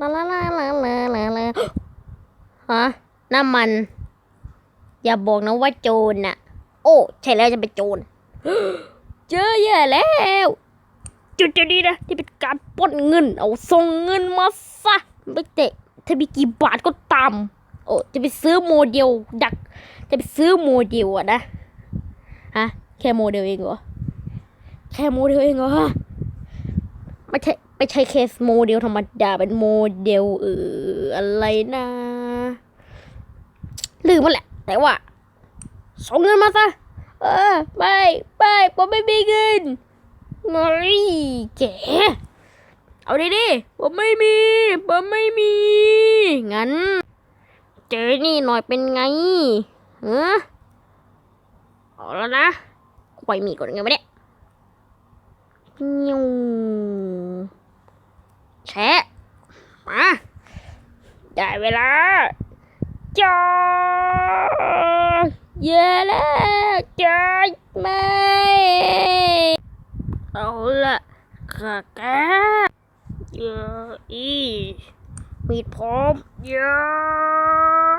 ลาลาลาลาลาลาลาฮะน้ำมัน อย่าบอกนะว่าโจรน่ะ โอ้ใช่แล้วจะเป็นโจรเจอแย่แล้ว จุดจะดีนะที่เป็นการปล้นเงิน เอาส่งเงินมาซะไม่เตะถ้ามีกี่บาทก็ตามโอ้จะไปซื้อโมเดลดัก จะไปซื้อโมเดลอะนะฮะแค่โมเดลเองเหรอแค่โมเดลเองเหรอฮะไม่ใช่ ไม่ใช่เคสโมเดลธรรมดาเป็นโมเดลเอออะไรนะลืมมันแหละ แต่ว่าส่งเงินมาซะเออไม่ไม่ผมไม่มีเงินเฮ้ยแกเอาดีดิผมไม่มีผมไม่มีงั้น เจอนี่หน่อยเป็นไงเออเอาแล้วนะปล่อยมีดก่อนไงวะเนี่ยนิว แชะมาได้เวลาจ้าเย่แล้วจ้าไม่เอาละข้าแกเยอะอีมีดพร้อมเยอะ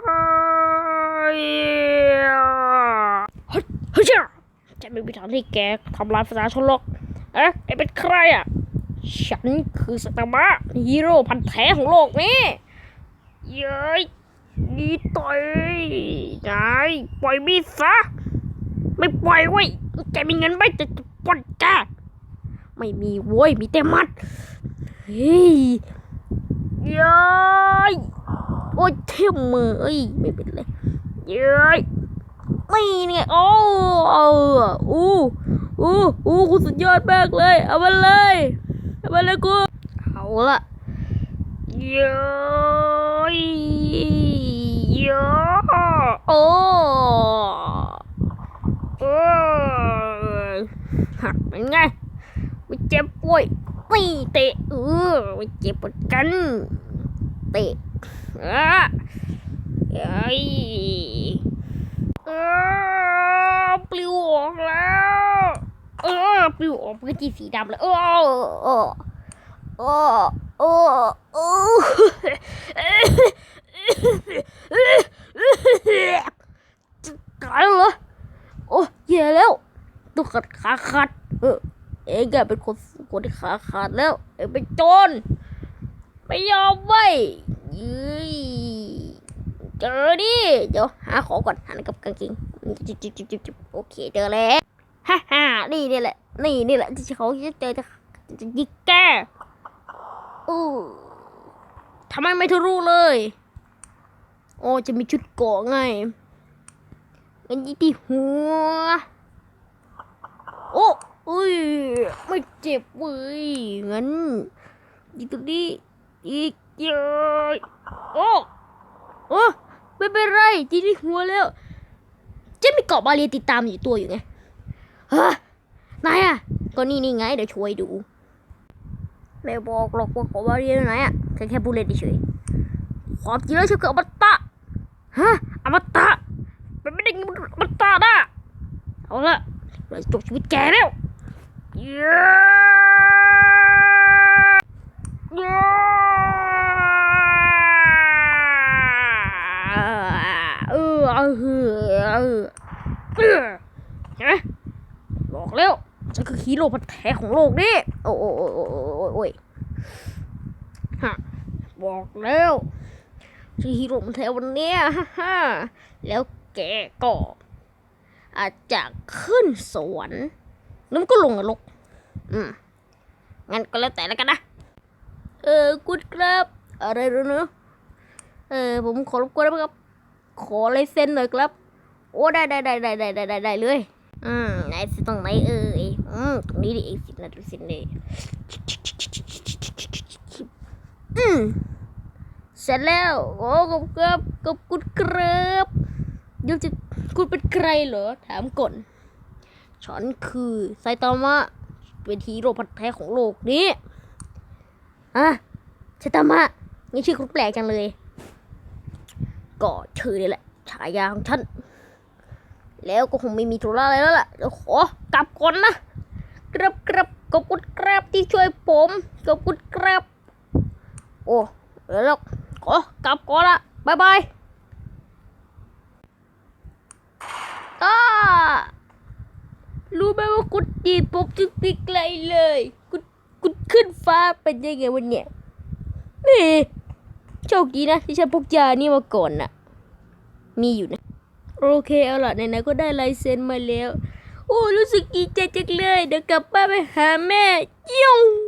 เฮ้ยเฮ้ยจ้าจะไม่มีทางที่แกทำลายภาษาชนหรอกเอ๊ะไอเป็นใครอะ ฉันคือสตาร์มะฮีโร่พันธ์แท้ของโลกนี้ เย้ยดีต่อยนายปล่อยมีดซะ ไม่ปล่อยเว้ยแกมีเงินไหมจะจะปล้นแกไม่มีโว้ย มีแต่มัด เฮ้ยเย้ยโอ้ยเท่มมือเอ้ย ไม่เป็นไรเย้ยนี่เนี่ยโอ้เอออู้อู้อู้คุณสุดยอดมากเลย เอามาเลย มาเลยกูเอาละเย้ยเย้โอ้เออหักเป็นไงไม่เจ็บป่วยตีเตะเออไม่เจ็บเหมือนกันเตะอะเอ้ยเออปลิวออกแล้วเออ ปลิวออกพื้นที่สีดำแล้วเออเออเออเออเออจะตายแล้โอ้แย่แล้วต้องขัดขาขาดเออเองอะเป็นคนคนที่ขาขาดแล้ว เองเป็นโจรไม่ยอมไว้ยืยเจอดิเดี๋ยวหาของก่อนหันกับกางเกงจิบจิบจิบจิบจิบโอเคเจอแล้ว ฮ่าฮ่านี่นี่แหละ นี่นี่แหละที่เขาจะเจอจะจะยิงแกอู้ทำไมไม่ทะรู้เลย โอ้จะมีชุดเกาะไงงั้นยิงที่หัว โอ้อุ้ย ไม่เจ็บเว้ยงั้นยิงตรงนี้อีกเยอะโอ้โอ้ไม่เป็นไรจีที่หัวแล้วจะมีเกาะบาเรียติดตามอยู่ตัวอยู่ไง ฮะนายอะก็นี่นี่ไงเดี๋ยวช่วยดูไม่บอกหรอกว่าเกาะบาเรียอยู่ไหนอะแค่แค่พูเล่นเฉยความจริงแล้วฉันคืออมตะฮะอมตะมันไม่ได้อมตะนะเอาละเราจะจบชีวิตแกแล้วเย้เย้เออเออเออเออ บอกแล้วฉันคือฮีโร่พันแท้ของโลกนี่โอ้โอ้โอ้โอ้โอ้ยฮะบอกแล้วฉันฮีโร่พันแท้วันเนี้ยฮ่าฮแล้วแกก็อาจจะขึ้นสวนแล้วก็ลงนรกอืมงั้นก็แล้วแต่แล้วกันนะ เออกุดครับ อะไรรู้เนอะเออผมขอรบกวนนะครับ ขอลายเซ็นหน่อยครับ โอ้ได้ได้ได้ได้ได้ได้ได้เลย อืมไหนสิตรงไหนเอ่ยอืมตรงนี้ดิเองสินะดูสินี่อืมเสร็จแล้วโอ้ขอบคุณครับขอบคุณครับเดี๋ยวจะคุณเป็นใครเหรอ ถามก่อนฉันคือไซตามะเป็นฮีโร่พันธุ์แท้ของโลกนี้อะไซตามะนี่ชื่อคุณแปลกจังเลย ก็ชื่อนี่แหละฉายาของฉัน แล้วก็คงไม่มีธุระอะไรแล้วล่ะเดี๋ยวขอกลับก่อนนะกรับกรับขอบคุณครับที่ช่วยผมขอบคุณครับ โอ้แล้วขอกลับก่อนละบายบายอ้ารู้ไหมว่ากุดจีบผมจึงไปไกลเลยกุดกุดขึ้นฟ้าเป็นยังไงวันเนี่ยนี่โชคดีนะที่ฉันพกยานี่มาก่อนน่ะมีอยู่นะ โอเคเอาล่ะไหนๆก็ได้ลายเซ็นมาแล้ว โอ้ รู้สึกดีใจจังเลย เดี๋ยวกลับบ้านไปหาแม่ยิ่ง